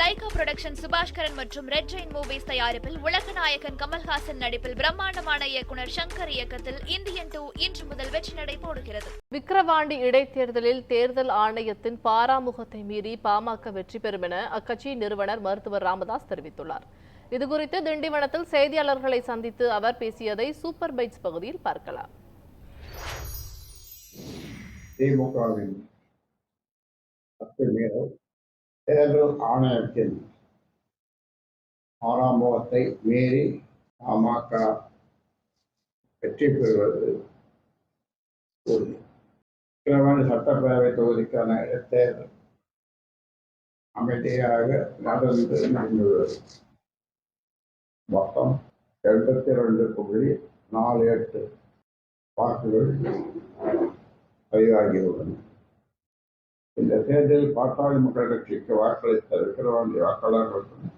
Lyca production Subaskaran மற்றும் red Jain movies தயாரிப்பில் உலக நாயகன் கமல்ஹாசன் நடிப்பில் பிரம்மாண்டமான இயக்குனர் சங்கர் இயக்கத்தில் இந்தியன் டூ இன்று முதல் வெற்றி நடை போடுகிறது. விக்கிரவாண்டி இடைத்தேர்தலில் தேர்தல் ஆணையத்தின் பாராமுகத்தை மீறி பாமக வெற்றி பெறும் என அக்கட்சியின் நிறுவனர் மருத்துவர் ராமதாஸ் தெரிவித்துள்ளார். இதுகுறித்து திண்டிவனத்தில் செய்தியாளர்களை சந்தித்து அவர் பேசியதை சூப்பர் பைட்ஸ் பகுதியில் பார்க்கலாம். திமுகவின் தேர்தல் ஆணையத்தின் ஆறாம் மீறி பாமக வெற்றி பெறுவது உறுதி. கிழமை சட்டப்பேரவை தொகுதிக்கான இடத்தேர்தல் அமைதியாக நடந்து நடந்துள்ளது மொத்தம் எண்பத்தி ரெண்டு புள்ளி நாலு எட்டு வாக்குகள் பதிவாகியுள்ளன இந்த தேர்தலில் பாட்டாளி மக்கள் கட்சிக்கு வாக்களித்த விக்கிரவாண்டி வாக்காளர்களுக்கும்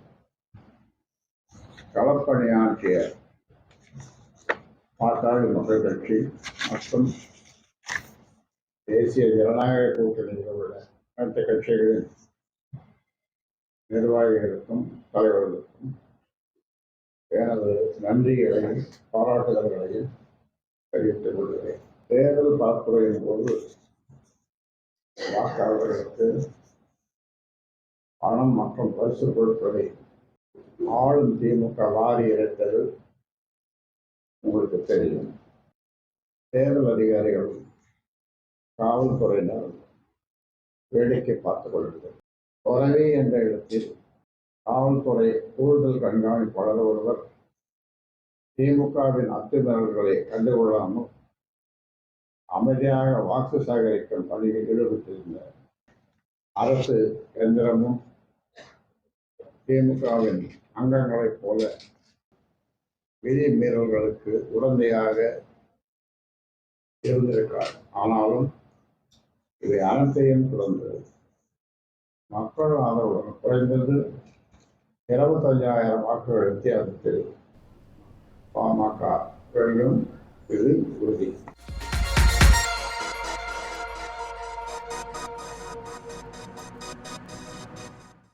களப்பணியாற்றிய பாட்டாளி மக்கள் கட்சி மற்றும் தேசிய ஜனநாயக கூட்டணியில் உள்ள அனைத்து கட்சிகளின் நிர்வாகிகளுக்கும் தலைவர்களுக்கும் எனது நன்றிகளையும் பாராட்டுதல்களையும் தெரிவித்துக் கொள்கிறேன். தேர்தல் பார்ப்புரையின் போது வாக்காளர்களுக்கு பணம் மற்றும் பரிசு பொருட்களை ஆளும் திமுக வாரி இறைத்தது உங்களுக்கு தெரியும். தேர்தல் அதிகாரிகளும் காவல்துறையினர் வேடிக்கை பார்த்துக் கொள்கிறது உறவி என்ற இடத்தில் காவல்துறை கூடுதல் கண்காணிப்பாளர் ஒருவர் திமுகவின் அத்துமீறல்களை கண்டுகொள்ளாமல் அமைதியாக வாக்கு சேகரிக்கும் பணியில் ஈடுபட்டிருந்த அரசு எந்திரமும் திமுகவின் அங்கங்களைப் போல விதி மீறல்களுக்கு உடந்தையாக இருந்திருக்கார். ஆனாலும் இவை அனைத்தையும் தொடர்ந்து மக்கள் ஆதரவுடன் குறைந்தது இருபத்தஞ்சாயிரம் வாக்குகள் வித்தியாசத்தில் பாமக வேண்டும் இது உறுதி.